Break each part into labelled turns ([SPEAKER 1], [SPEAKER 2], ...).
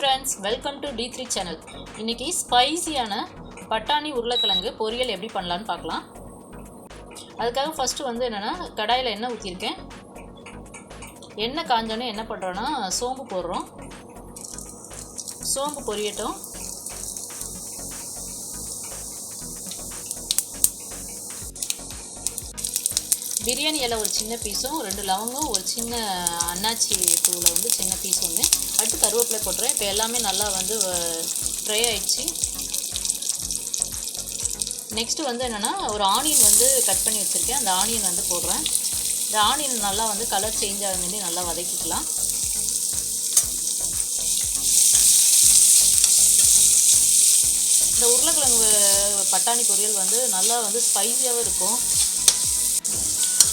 [SPEAKER 1] Friends welcome to D three channel இன்றைக்கி ஸ்பைசியான பட்டாணி உருளைக்கிழங்கு பொரியல் எப்படி பண்ணலான்னு பார்க்கலாம். அதுக்காக ஃபஸ்ட்டு வந்து என்னென்னா கடாயில் எண்ணெய் ஊற்றிருக்கேன் எண்ணெய் காஞ்சோன்னே என்ன பண்ணுறோன்னா சோம்பு போடுறோம். சோம்பு பொரியட்டும். பிரியாணி இலை ஒரு சின்ன பீஸும் ரெண்டு லவங்கம் ஒரு சின்ன அன்னாச்சி பூவில் வந்து சின்ன பீஸ் ஒன்று அடுத்து கருவேப்பிலை போட்டுறேன். இப்போ எல்லாமே நல்லா வந்து ஃப்ரை ஆயிடுச்சு. நெக்ஸ்ட்டு வந்து என்னென்னா ஒரு ஆனியன் வந்து கட் பண்ணி வச்சுருக்கேன். அந்த ஆனியன் வந்து போடுறேன். இந்த ஆனியன் நல்லா வந்து கலர் சேஞ்ச் ஆக வேண்டி நல்லா வதக்கிக்கலாம். இந்த உருளைக்கிழங்கு பட்டாணி பொரியல் வந்து நல்லா வந்து ஸ்பைஸியாகவும் இருக்கும்.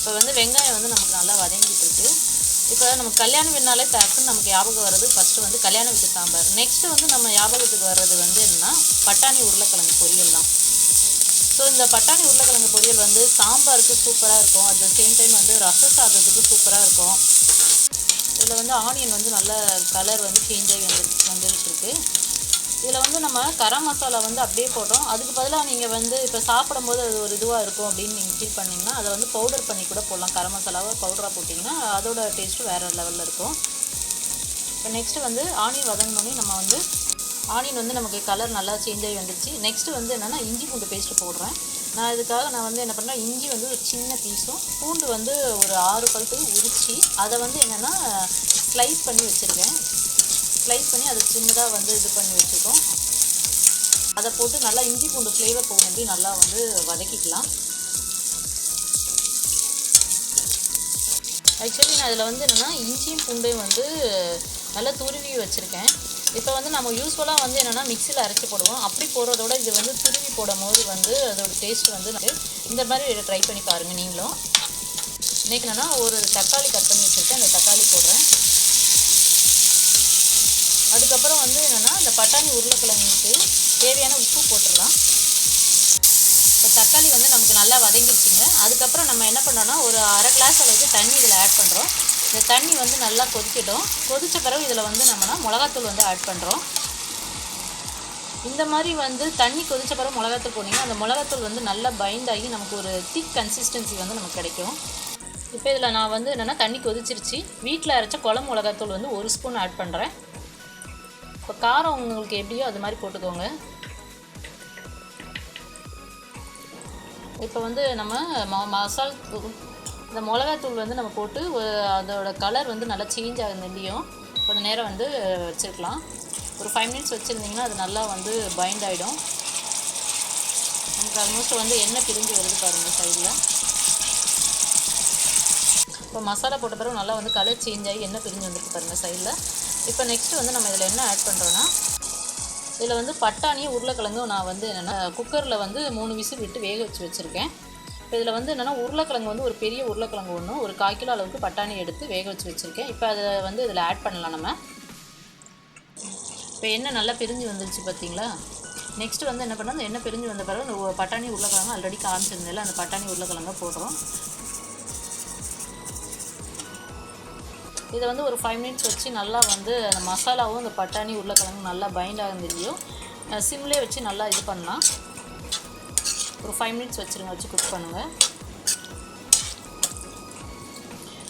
[SPEAKER 1] இப்போ வந்து வெங்காயம் வந்து நமக்கு நல்லா வதங்கிட்டு இப்போ நம்ம கல்யாண வீடுனாலே டக்குன்னு நமக்கு ஞாபகம் வர்றது ஃபஸ்ட்டு வந்து கல்யாண வீட்டு சாம்பார். நெக்ஸ்ட்டு வந்து நம்ம ஞாபகத்துக்கு வர்றது வந்து என்னென்னா பட்டாணி உருளைக்கிழங்கு பொரியல் தான். ஸோ இந்த பட்டாணி உருளைக்கிழங்கு பொரியல் வந்து சாம்பாருக்கு சூப்பராக இருக்கும். அட் த சேம் டைம் வந்து ரச சாதத்துக்கு சூப்பராக இருக்கும். இதில் வந்து ஆனியன் வந்து நல்ல கலர் வந்து சேஞ்ச் ஆகி வந்து வந்துட்டு இருக்குது இதில் வந்து நம்ம கரம் மசாலா வந்து அப்படியே போடுறோம் அதுக்கு பதிலாக நீங்கள் வந்து இப்போ சாப்பிடும்போது அது ஒரு இதுவாக இருக்கும் அப்படின்னு நீங்கள் ஃபீல் பண்ணிங்கன்னா அதை வந்து பவுடர் பண்ணி கூட போடலாம். கரம் மசாலாவை பவுடராக போட்டிங்கன்னா அதோட டேஸ்ட்டு வேறு லெவலில் இருக்கும். இப்போ நெக்ஸ்ட்டு வந்து ஆனியன் வதங்கினோடனே நம்ம வந்து ஆனியன் வந்து நமக்கு கலர் நல்லா சேஞ்ச் ஆகி வந்துருச்சு. நெக்ஸ்ட்டு வந்து என்னென்னா இஞ்சி பூண்டு பேஸ்ட்டு போடுறேன். நான் இதுக்காக நான் வந்து என்ன பண்ணுறேன் இஞ்சி வந்து ஒரு சின்ன பீஸும் பூண்டு வந்து ஒரு ஆறு பழுத்து உரித்து அதை வந்து என்னென்னா ஸ்லைஸ் பண்ணி வச்சுருக்கேன். ஸ்லைஸ் பண்ணி அதை சின்னதாக வந்து இது பண்ணி வச்சுருக்கோம். அதை போட்டு நல்லா இஞ்சி பூண்டு ஃப்ளேவர் போக வேண்டி நல்லா வந்து வதக்கிக்கலாம். ஆக்சுவலி நான் இதில் வந்து என்னென்னா இஞ்சியும் பூண்டையும் வந்து நல்லா துருவி வச்சுருக்கேன். இப்போ வந்து நம்ம யூஸ்ஃபுல்லாக வந்து என்னென்னா மிக்சியில் அரைச்சி போடுவோம். அப்படி போடுறதோட இது வந்து துருவி போடும் போது வந்து அதோட டேஸ்ட் வந்து இந்த மாதிரி ட்ரை பண்ணி பாருங்கள் நீங்களும். இன்றைக்கி என்னென்னா ஒரு தக்காளி கட் பண்ணி வச்சுருக்கேன். அந்த தக்காளி போடுறேன். அதுக்கப்புறம் வந்து என்னென்னா இந்த பட்டாணி உருளைக்கிழங்குக்கு தேவையான உப்பு போட்டுடலாம். இப்போ தக்காளி வந்து நமக்கு நல்லா வதங்கிடுச்சுங்க அதுக்கப்புறம் நம்ம என்ன பண்ணோன்னா ஒரு அரை கிளாஸ் அளவுக்கு தண்ணி இதில் ஆட் பண்ணுறோம் இந்த தண்ணி வந்து நல்லா கொதிக்கட்டும். கொதித்த பிறகு இதில் வந்து நம்மனா மிளகாத்தூள் வந்து ஆட் பண்ணுறோம் இந்த மாதிரி வந்து தண்ணி கொதித்த பிறகு மிளகாத்தூள் போனீங்கன்னா அந்த மிளகாத்தூள் வந்து நல்லா பைண்ட் ஆகி நமக்கு ஒரு திக் கன்சிஸ்டன்சி வந்து நமக்கு கிடைக்கும். இப்போ இதில் நான் வந்து என்னென்னா தண்ணி கொதிச்சிருச்சு. வீட்டில் அரைச்ச குளம் மிளகாத்தூள் வந்து ஒரு ஸ்பூன் ஆட் பண்ணுறேன் இப்போ காரம் உங்களுக்கு எப்படியோ அது மாதிரி போட்டுக்கோங்க. இப்போ வந்து நம்ம ம மசால் இந்த மிளகாத்தூள் வந்து நம்ம போட்டு அதோட கலர் வந்து நல்லா சேஞ்ச் ஆகுதுலையும் கொஞ்சம் நேரம் வந்து வச்சுருக்கலாம். ஒரு ஃபைவ் மினிட்ஸ் வச்சுருந்தீங்கன்னா அது நல்லா வந்து பைண்ட் ஆகிடும் நமக்கு ஆல்மோஸ்ட் வந்து எண்ணெய் பிரிஞ்சு வருது பாருங்கள் சைடில் இப்போ மசாலா போட்ட பிறகு நல்லா வந்து கலர் சேஞ்ச் ஆகி எண்ணெய் பிரிஞ்சு வந்துருக்கு பாருங்கள் சைடில் இப்போ நெக்ஸ்ட்டு வந்து நம்ம இதில் என்ன ஆட் பண்ணுறோன்னா இதில் வந்து பட்டாணியும் உருளைக்கிழங்கும் நான் வந்து என்னென்னா குக்கரில் வந்து மூணு விசில் விட்டு வேக வச்சு வச்சுருக்கேன். இப்போ இதில் வந்து என்னென்னா உருளைக்கிழங்கு வந்து ஒரு பெரிய உருளைக்கிழங்கு ஒன்று ஒரு கால் கிலோ அளவுக்கு பட்டாணி எடுத்து வேக வச்சு வச்சுருக்கேன். இப்போ அதை வந்து இதில் ஆட் பண்ணலாம் நம்ம. இப்போ எண்ணெய் நல்லா பிரிஞ்சு வந்துருச்சு பார்த்தீங்களா நெக்ஸ்ட்டு வந்து என்ன பண்ணால் அந்த எண்ணெய் பிரிஞ்சு வந்த பிறகு அந்த பட்டாணி உருளைக்கிழங்கு ஆல்ரெடி காமிச்சிருந்ததில்ல அந்த பட்டாணி உருளைக்கிழங்க போடுறோம். இதை வந்து ஒரு ஃபைவ் மினிட்ஸ் வச்சு நல்லா வந்து அந்த மசாலாவும் இந்த பட்டாணி உருளைக்கிழங்கு நல்லா பைண்ட் ஆகுதுலையும் சிம்லேயே வச்சு நல்லா இது பண்ணலாம். ஒரு ஃபைவ் மினிட்ஸ் வச்சுருங்க வச்சு குக் பண்ணுங்கள்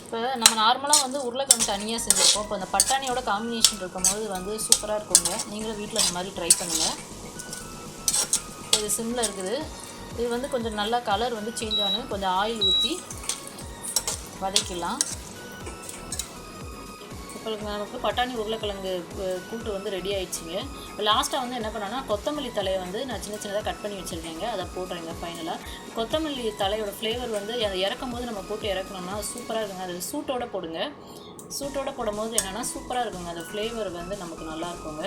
[SPEAKER 1] இப்போ நம்ம நார்மலாக வந்து உருளைக்கிழங்கு தனியாக செஞ்சுருக்கோம் இப்போ அந்த பட்டாணியோட காம்பினேஷன் இருக்கும்போது வந்து சூப்பராக இருக்குங்க. நீங்களும் வீட்டில் இந்த மாதிரி ட்ரை பண்ணுங்கள் இது சிம்மில் இருக்குது. இது வந்து கொஞ்சம் நல்லா கலர் வந்து சேஞ்ச் ஆகணும். கொஞ்சம் ஆயில் ஊற்றி வதக்கிடலாம். இப்போ நமக்கு பட்டாணி உருளைக்கிழங்கு கூட்டு வந்து ரெடி ஆயிடுச்சுங்க. இப்போ லாஸ்ட்டாக வந்து என்ன பண்ணேன்னா கொத்தமல்லி தலையை வந்து நான் சின்ன சின்னதாக கட் பண்ணி வச்சுருக்கேங்க. அதை போடுறேங்க ஃபைனலாக கொத்தமல்லி தலையோட ஃப்ளேவர் வந்து அதை இறக்கும் போது நம்ம போட்டு இறக்கணும்னா சூப்பராக இருக்குங்க. அது சூட்டோட போடுங்க. சூட்டோட போடும்போது என்னென்னா சூப்பராக இருக்குங்க. அந்த ஃப்ளேவர் வந்து நமக்கு நல்லா இருக்குங்க.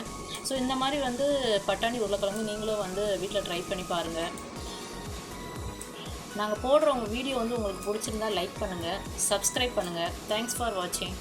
[SPEAKER 1] ஸோ இந்த மாதிரி வந்து பட்டாணி உருளைக்கிழங்கு நீங்களும் வந்து வீட்டில் ட்ரை பண்ணி பாருங்கள் நாங்கள் போடுற உங்கள் வீடியோ வந்து உங்களுக்கு பிடிச்சிருந்தா லைக் பண்ணுங்கள் சப்ஸ்கிரைப் பண்ணுங்கள் தேங்க்ஸ் ஃபார் வாட்சிங்